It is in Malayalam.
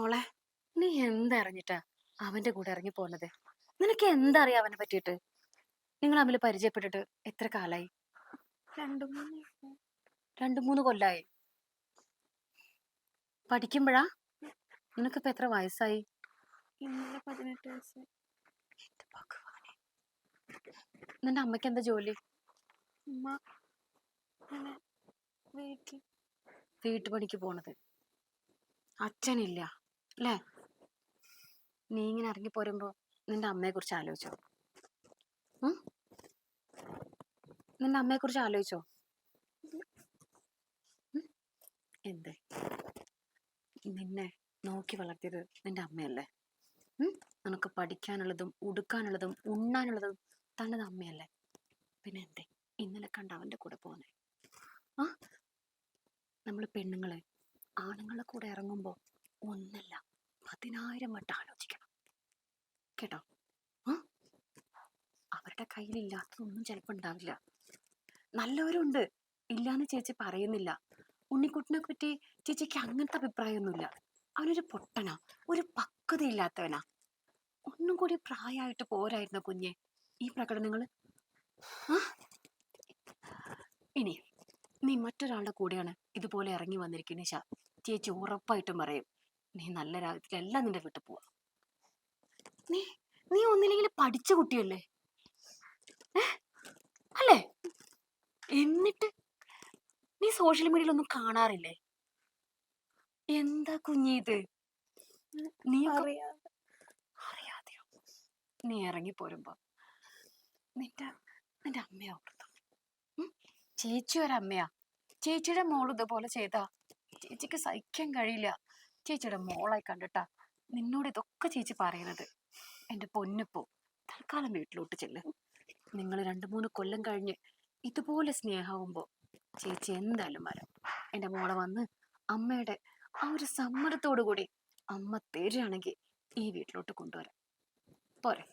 മോളെ നീ എന്തറിഞ്ഞിട്ടാ അവന്റെ കൂടെ ഇറങ്ങി പോന്നത്? നിനക്ക് എന്തറിയാം അവനെ പറ്റിട്ട് നിങ്ങൾ തമ്മിൽ പരിചയപ്പെട്ടിട്ട് എത്ര കാലായി? രണ്ടു മൂന്ന് രണ്ടു മൂന്ന് കൊല്ലായി. പഠിക്കുമ്പോഴാ? നിനക്കിപ്പോ എത്ര വയസ്സായി? ഇന്നലെ പതിനെട്ട് വയസ്സ് എന്റെ ഭഗവാനെ. നിന്റെ അമ്മയ്ക്ക് എന്താ ജോലി? വീട്ടുപണിക്ക് പോണത്. അച്ഛനില്ല. അല്ലേ നീ ഇങ്ങനെ ഇറങ്ങി പോരുമ്പോ നിന്റെ അമ്മയെ കുറിച്ച് ആലോചിച്ചോ? നിന്റെ അമ്മയെ കുറിച്ച് ആലോചിച്ചോ എന്തേ? നിന്നെ നോക്കി വളർത്തിയത് നിന്റെ അമ്മയല്ലേ? നിനക്ക് പഠിക്കാനുള്ളതും ഉടുക്കാനുള്ളതും ഉണ്ണാനുള്ളതും തന്നത് അമ്മയല്ലേ? പിന്നെ എന്തേ? ഇന്നലെ കണ്ട അവന്റെ കൂടെ പോന്നെ. ആ? നമ്മൾ പെണ്ണുങ്ങളെ ആണുങ്ങളെ കൂടെ ഇറങ്ങുമ്പോൾ ഒന്നല്ല പതിനായിരം വട്ടം ആലോചിക്കണം. കേട്ടോ? അവരുടെ കയ്യിലില്ലാത്തതൊന്നും ചിലപ്പോൾ ഉണ്ടാവില്ല. നല്ലവരുണ്ട്. ഇല്ലാന്ന് ചേച്ചി പറയുന്നില്ല. ഉണ്ണിക്കുട്ടിനെ പറ്റി ചേച്ചിക്ക് അങ്ങനത്തെ അഭിപ്രായമൊന്നുമില്ല. അവനൊരു പൊട്ടനാ. ഒരു പക്വതയില്ലാത്തവനാ. ഒന്നും കൂടി പ്രായമായിട്ട് പോരായിരുന്ന കുഞ്ഞെ? ഈ പ്രകടനങ്ങൾ ഇനി നീ മറ്റൊരാളുടെ കൂടെയാണ് ഇതുപോലെ ഇറങ്ങി വന്നിരിക്കുന്ന ചേച്ചി ഉറപ്പായിട്ടും പറയും. നീ നല്ല രാഗത്തിലല്ല നിന്റെ വീട്ടിൽ പോവാ. നീ നീ ഒന്നില്ലെങ്കിൽ പഠിച്ച കുട്ടിയല്ലേ? അല്ലേ? എന്നിട്ട് നീ സോഷ്യൽ മീഡിയയിൽ ഒന്നും കാണാറില്ലേ? എന്താ കുഞ്ഞി ഇത്? നീ അറിയാതെ. അറിയാതെയോ? നീ ഇറങ്ങി പോരുമ്പോ നിന്റെ നിന്റെ അമ്മയാ? ചേച്ചി ഒരമ്മയാ ചേച്ചിയുടെ മോൾ ഇതുപോലെ ചെയ്താ. ചേച്ചിക്ക് സഹിക്കാൻ കഴിയില്ല. ചേച്ചിയുടെ മോളായി കണ്ടിട്ടാ നിന്നോട് ഇതൊക്കെ ചേച്ചി പറയുന്നത്. എന്റെ പൊന്നിപ്പോ തൽക്കാലം വീട്ടിലോട്ട് ചെല്ല്. നിങ്ങൾ രണ്ട് മൂന്ന് കൊല്ലം കഴിഞ്ഞ് ഇതുപോലെ സ്നേഹമാവുമ്പോ ചേച്ചി എന്തായാലും വരാം. എന്റെ മോളെ വന്ന് അമ്മയുടെ ആ ഒരു സമ്മതത്തോടു കൂടി അമ്മ തരുകയാണെങ്കിൽ ഈ വീട്ടിലോട്ട് കൊണ്ടുവരാം. പോരെ.